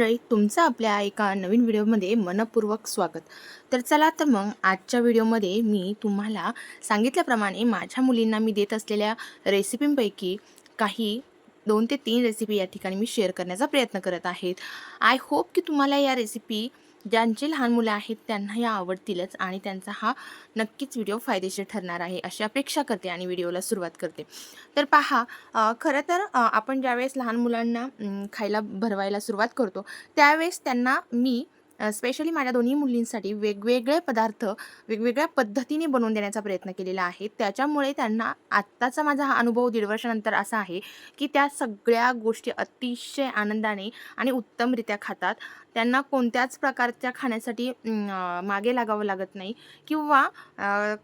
मंडळी तुमचं आपल्या एका नवीन व्हिडिओमध्ये मनपूर्वक स्वागत. तर चला तर मग आजच्या व्हिडिओमध्ये मी तुम्हाला सांगितल्याप्रमाणे माझ्या मुलींना मी देत असलेल्या रेसिपींपैकी काही दोन ते तीन रेसिपी या ठिकाणी मी शेअर करण्याचा प्रयत्न करत आहेत. आय होप की तुम्हाला या रेसिपी ज्यांची लहान मुलं आहेत त्यांना या आवडतीलच आणि त्यांचा हा नक्कीच व्हिडिओ फायदेशीर ठरणार आहे अशी अपेक्षा करते आणि व्हिडिओला सुरुवात करते. तर पहा खरं तर आपण ज्यावेळेस लहान मुलांना खायला भरवायला सुरुवात करतो त्यावेळेस त्यांना मी स्पेशली माझ्या दोन्ही मुलींसाठी वेगवेगळे पदार्थ वेगवेगळ्या पद्धतीने बनवून देण्याचा प्रयत्न केलेला आहे. त्याच्यामुळे त्यांना आत्ताचा माझा हा अनुभव दीड वर्षानंतर असा आहे की त्या सगळ्या गोष्टी अतिशय आनंदाने आणि उत्तमरित्या खातात. त्यांना कोणत्याच प्रकारच्या खाण्यासाठी मागे लागावं लागत नाही किंवा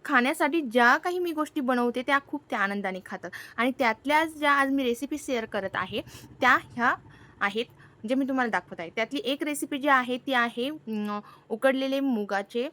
खाण्यासाठी ज्या काही मी गोष्टी बनवते त्या खूप त्या आनंदाने खातात. आणि त्यातल्याच ज्या आज मी रेसिपी शेअर करत आहे त्या ह्या आहेत जे मी तुम्हाला दाखवत आहे. त्यातली एक रेसिपी जी आहे ती आहे उकडलेले मुगाचे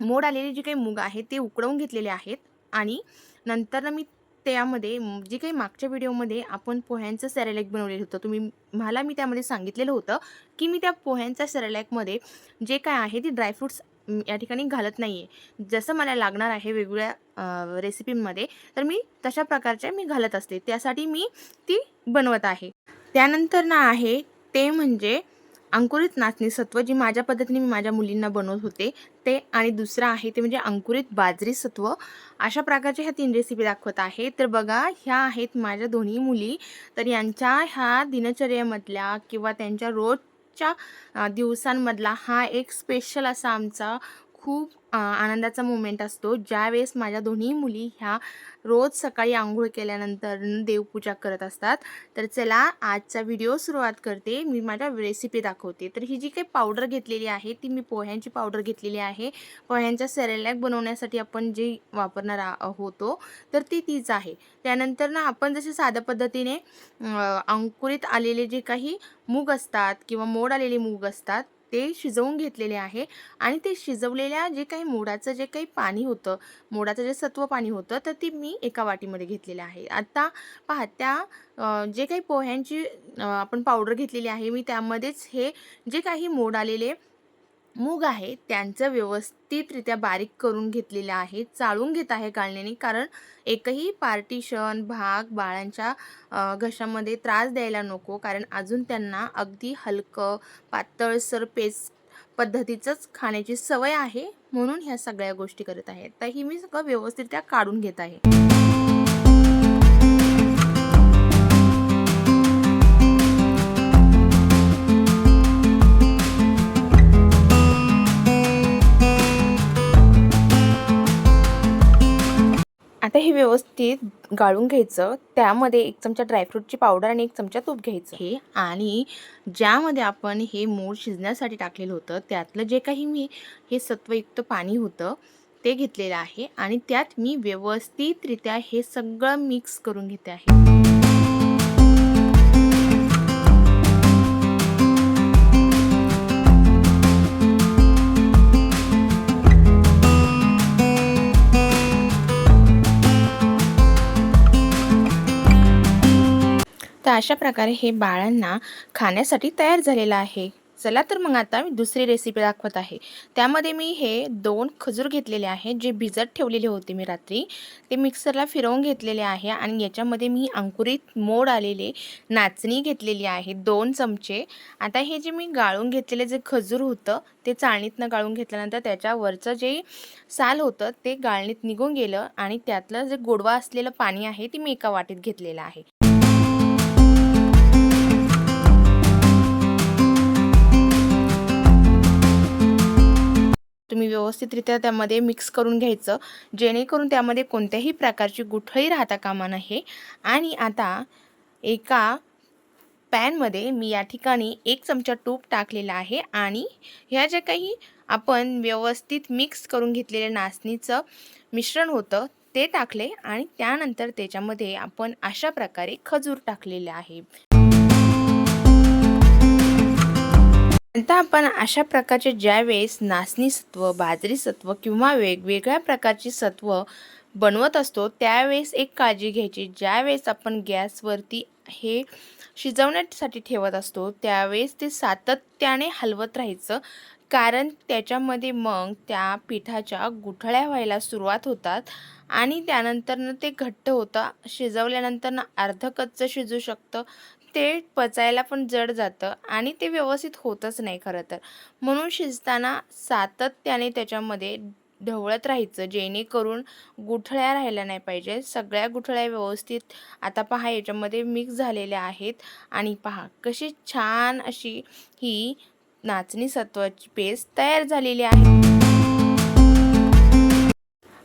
मोड आलेले जे काही मूग आहे ते उकडवून घेतलेले आहेत. आणि नंतर मी त्यामध्ये जे काही मागच्या व्हिडिओमध्ये आपण पोह्यांचं सॅरेलॅक बनवलेलं होतं तुम्ही मला मी त्यामध्ये सांगितलेलं होतं की मी त्या पोह्यांच्या सॅरेलॅकमध्ये जे काय आहे ती ड्रायफ्रूट्स या ठिकाणी घालत नाही आहे जसं मला लागणार आहे वेगवेगळ्या रेसिपींमध्ये तर मी तशा प्रकारच्या मी घालत असते. त्यासाठी मी ती बनवत आहे. त्यानंतर ना आहे ते म्हणजे अंकुरित नाचणी सत्व जी माझ्या पद्धतीने मी माझ्या मुलींना बनवत होते ते आणि दुसरं आहे ते म्हणजे अंकुरित बाजरी सत्व. अशा प्रकारच्या ह्या तीन रेसिपी दाखवत आहे. तर बघा ह्या आहेत माझ्या दोन्ही मुली. तर यांच्या ह्या दिनचर्येमधल्या किंवा त्यांच्या रोजच्या दिवसांमधला हा एक स्पेशल असा आमचा खूप आनंदाचा मुमेंट असतो. ज्यावेळेस माझ्या दोन्ही मुली ह्या रोज सकाळी आंघोळ केल्यानंतर देवपूजा करत असतात तर चला आजचा व्हिडिओ सुरुवात करते. मी माझ्या रेसिपी दाखवते. तर ही जी काही पावडर घेतलेली आहे ती मी पोह्यांची पावडर घेतलेली आहे. पोह्यांच्या सेरेलॅक बनवण्यासाठी आपण जे वापरणार आ- होतो तर ती तीच आहे. त्यानंतर ना आपण जसे साध्या पद्धतीने अंकुरित आलेले जे काही मूग असतात किंवा मोड आलेले मूग असतात ते शिजवून घेतलेले आहे आणि ते शिजवलेल्या जे काही मोडाचं जे काही पाणी होतं मोडाचं जे सत्व पाणी होतं तर ते मी एका वाटीमध्ये घेतलेलं आहे. आत्ता पहा त्या जे काही पोह्यांची आपण पावडर घेतलेली आहे मी त्यामध्येच हे जे काही मोड आलेले मूग आहे त्यांचं व्यवस्थितरित्या बारीक करून घेतलेलं आहे चाळून घेत आहे गाळण्याने कारण एकही पार्टिशन भाग बाळांच्या घशामध्ये त्रास द्यायला नको कारण अजून त्यांना अगदी हलकं पातळसर पेस्ट पद्धतीचंच खाण्याची सवय आहे म्हणून ह्या सगळ्या गोष्टी करत आहे तर ही मी सगळं व्यवस्थितरित्या काढून घेत आहे. आता हे व्यवस्थित गाळून घ्यायचं. त्यामध्ये एक चमचा ड्रायफ्रूटची पावडर आणि एक चमचा तूप घ्यायचं. हे आणि ज्यामध्ये आपण हे मूळ शिजण्यासाठी टाकलेलं होतं त्यातलं जे काही मी हे सत्वयुक्त पाणी होतं ते घेतलेलं आहे आणि त्यात मी व्यवस्थितरित्या हे सगळं मिक्स करून घेते आहे. तर अशा प्रकारे हे बाळांना खाण्यासाठी तयार झालेलं आहे. चला तर मग आता मी दुसरी रेसिपी दाखवत आहे. त्यामध्ये मी हे दोन खजूर घेतलेले आहे जे भिजत ठेवलेले होते मी रात्री. ते मिक्सरला फिरवून घेतलेले आहे आणि याच्यामध्ये मी अंकुरित मोड आलेले नाचणी घेतलेली आहे दोन चमचे. आता हे जे मी गाळून घेतलेले जे खजूर होतं ते चाळणीतनं गाळून घेतल्यानंतर त्याच्यावरचं जे साल होतं ते गाळणीत निघून गेलं आणि त्यातलं जे गोडवा असलेलं पाणी आहे ते मी एका वाटीत घेतलेलं आहे. व्यवस्थितरित्या त्यामध्ये मिक्स करून घ्यायचं. जेणेकरून त्यामध्ये कोणत्याही प्रकारची गुठळी राहता कामा नये. आणि आता एका पॅनमध्ये मी या ठिकाणी एक चमचा तूप टाकलेला आहे. आणि ह्या ज्या काही आपण व्यवस्थित मिक्स करून घेतलेल्या नाचणीचं मिश्रण होतं ते टाकले. आणि त्यानंतर त्याच्यामध्ये आपण अशा प्रकारे खजूर टाकलेले आहे. आता आपण अशा प्रकारचे ज्यावेळेस नाचणी सत्व बाजरी सत्व किंवा वेगवेगळ्या प्रकारची सत्व बनवत असतो त्यावेळेस एक काळजी घ्यायची. ज्यावेळेस आपण गॅसवरती हे शिजवण्यासाठी ठेवत असतो त्यावेळेस ते सातत्याने हलवत राहायचं. कारण त्याच्यामध्ये मग त्या पिठाच्या गुठळ्या व्हायला सुरुवात होतात आणि त्यानंतरनं ते घट्ट होतं. शिजवल्यानंतरनं अर्धकच्चं शिजू शकतं. ते पचायला पण जड जातं आणि ते व्यवस्थित होतच नाही खरं तर. म्हणून शिजताना सातत्याने त्याच्यामध्ये ढवळत राहायचं जेणेकरून गुठळ्या राहिल्या नाही पाहिजे. सगळ्या गुठळ्या व्यवस्थित आता पहा याच्यामध्ये मिक्स झालेल्या आहेत आणि पहा कशी छान अशी ही नाचणी सत्वाची पेस्ट तयार झालेली आहे.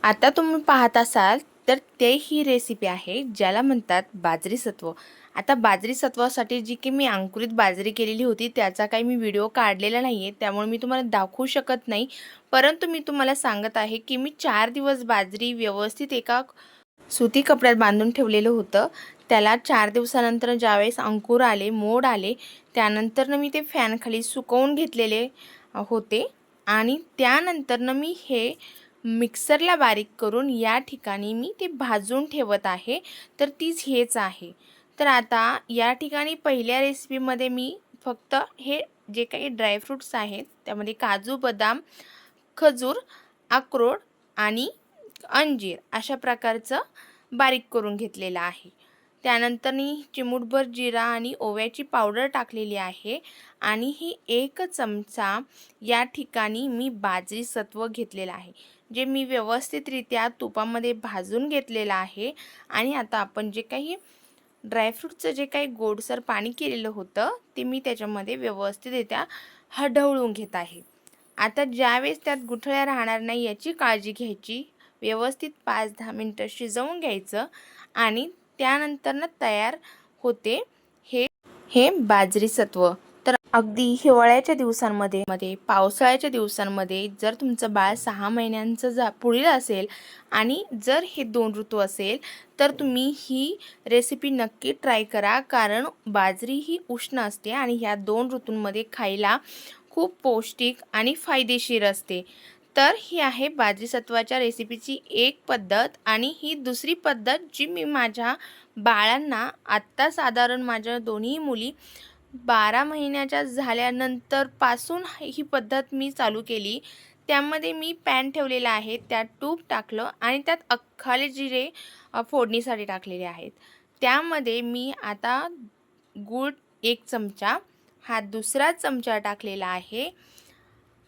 आता तुम्ही पाहत असाल तर ते ही रेसिपी आहे ज्याला म्हणतात बाजरी सत्व. आता बाजरी सत्वासाठी जी की मी अंकुरित बाजरी केलेली होती त्याचा काही मी व्हिडिओ काढलेला नाही आहे त्यामुळे मी तुम्हाला दाखवू शकत नाही. परंतु मी तुम्हाला सांगत आहे की मी चार दिवस बाजरी व्यवस्थित एका सुती कपड्यात बांधून ठेवलेलं होतं. त्याला चार दिवसानंतर ज्यावेळेस अंकुर आले मोड आले त्यानंतरनं मी ते फॅनखाली सुकवून घेतलेले होते. आणि त्यानंतरनं मी हे मिक्सरला बारीक करून या ठिकाणी मी ते भाजून ठेवत आहे. तर तीच हेच आहे. तर आता या ठिकाणी पहिल्या रेसिपीमध्ये मी फक्त हे जे काही ड्रायफ्रूट्स आहेत त्यामध्ये काजू बदाम खजूर अक्रोड आणि अंजीर अशा प्रकारचं बारीक करून घेतलेलं आहे. त्यानंतर मी चिमूटभर जिरा आणि ओव्याची पावडर टाकलेली आहे आणि ही एक चमचा या ठिकाणी मी बाजरी सत्व घेतलेलं आहे जे मी व्यवस्थितरित्या तुपामध्ये भाजून घेतलेलं आहे. आणि आता आपण जे काही ड्रायफ्रूटचं जे काही गोडसर पाणी केलेलं होतं ते मी त्याच्यामध्ये व्यवस्थितरित्या हडवळून घेत आहे. आता ज्यावेळेस त्यात गुठळ्या राहणार नाही याची काळजी घ्यायची. व्यवस्थित पाच दहा मिनटं शिजवून घ्यायचं आणि त्यानंतरनं तयार होते हे हे बाजरी सत्व अगदी हिवाळ्याच्या दिवसांमध्ये मध्ये पावसाळ्याच्या दिवसांमध्ये जर तुमचं बाळ सहा महिन्यांचं जा पुढील असेल आणि जर हे दोन ऋतू असेल तर तुम्ही ही रेसिपी नक्की ट्राय करा. कारण बाजरी ही उष्ण असते आणि ह्या दोन ऋतूंमध्ये खायला खूप पौष्टिक आणि फायदेशीर असते. तर ही आहे बाजरी सत्वाच्या रेसिपीची एक पद्धत आणि ही दुसरी पद्धत जी मी माझ्या बाळांना आत्ता साधारण माझ्या दोन्ही मुली बारा महिन्याच्या झाल्यानंतरपासून ही पद्धत मी चालू केली. त्यामध्ये मी पॅन ठेवलेला आहे त्यात तूप टाकलं आणि त्यात अख्खाले जिरे फोडणीसाठी टाकलेले आहेत. त्यामध्ये मी आता गूळ एक चमचा हा दुसरा चमचा टाकलेला आहे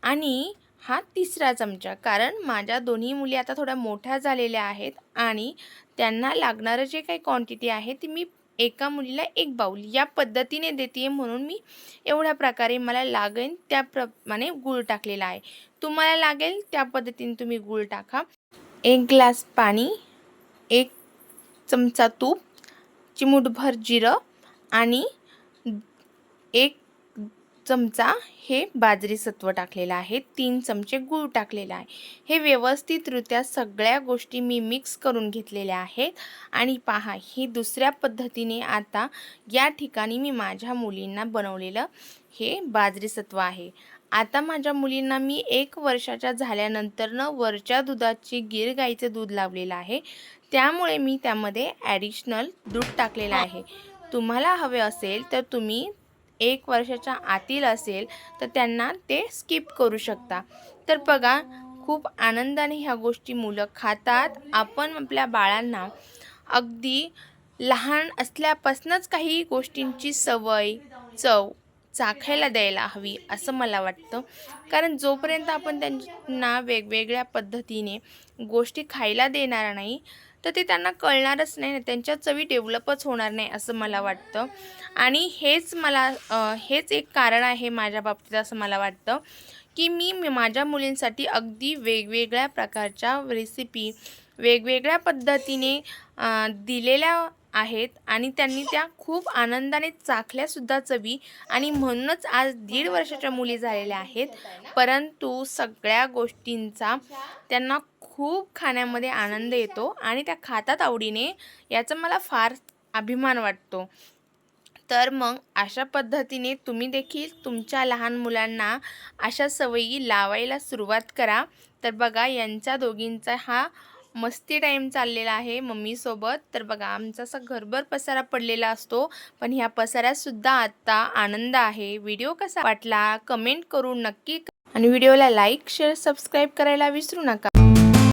आणि हा तिसरा चमचा. कारण माझ्या दोन्ही मुली आता थोड्या मोठ्या झालेल्या आहेत आणि त्यांना लागणारं जे काही क्वांटिटी आहे ती मी एका मुलीला एक बाऊल या पद्धतीने देते म्हणून मी एवढ्या प्रकारे मला लागेल त्याप्रमाणे गूळ टाकलेला आहे. तुम्हाला लागेल त्या पद्धतीने तुम्ही गूळ टाका. एक ग्लास पाणी एक चमचा तूप चिमूटभर जिरं आणि एक चमचा हे बाजरी सत्व टाकलेलं आहे तीन चमचे गूळ टाकलेला आहे. हे व्यवस्थितरित्या सगळ्या गोष्टी मी मिक्स करून घेतलेल्या आहेत. आणि पहा ही दुसऱ्या पद्धतीने आता या ठिकाणी मी माझ्या मुलींना बनवलेलं हे बाजरी सत्व आहे. आता माझ्या मुलींना मी एक वर्षाच्या झाल्यानंतरनं वरच्या दुधाची गिर गाईचं दूध लावलेलं आहे. त्यामुळे मी त्यामध्ये ॲडिशनल दूध टाकलेलं आहे. तुम्हाला हवे असेल तर तुम्ही एक वर्षाच्या आतील असेल तर त्यांना ते स्किप करू शकता. तर बघा खूप आनंदाने ह्या गोष्टी मुलं खातात. आपण आपल्या बाळांना अगदी लहान असल्यापासूनच काही गोष्टींची सवय चव चाखायला द्यायला हवी असं मला वाटतं. कारण जोपर्यंत आपण त्यांना वेगवेगळ्या पद्धतीने गोष्टी खायला देणार नाही तर ते त्यांना कळणारच नाही ना त्यांच्या चवी डेव्हलपच होणार नाही असं मला वाटतं. आणि हेच मला हेच एक कारण आहे माझ्या बाबतीत असं मला वाटतं की मी माझ्या मुलींसाठी अगदी वेगवेगळ्या प्रकारच्या रेसिपी वेगवेगळ्या पद्धतीने दिलेल्या आहेत आणि त्यांनी त्या खूप आनंदाने चाखल्यासुद्धा चवी. आणि म्हणूनच आज दीड वर्षाच्या मुली झालेल्या आहेत. परंतु सगळ्या गोष्टींचा त्यांना खूप खाण्यामध्ये आनंद येतो आणि त्या खातात आवडीने याचा मला फार अभिमान वाटतो. तर मग अशा पद्धतीने तुम्ही देखील तुमच्या लहान मुलांना अशा सवयी लावायला सुरुवात करा. तर बघा यांच्या दोघींचा हा मस्ती टाईम चाललेला आहे मम्मीसोबत. तर बघा आमचा असा घरभर पसारा पडलेला असतो. पण ह्या पसाऱ्यात सुद्धा आनंद आहे. व्हिडिओ कसा वाटला? कमेंट करून नक्की आणि व्हिडिओला लाईक शेअर सबस्क्राईब करायला विसरू नका.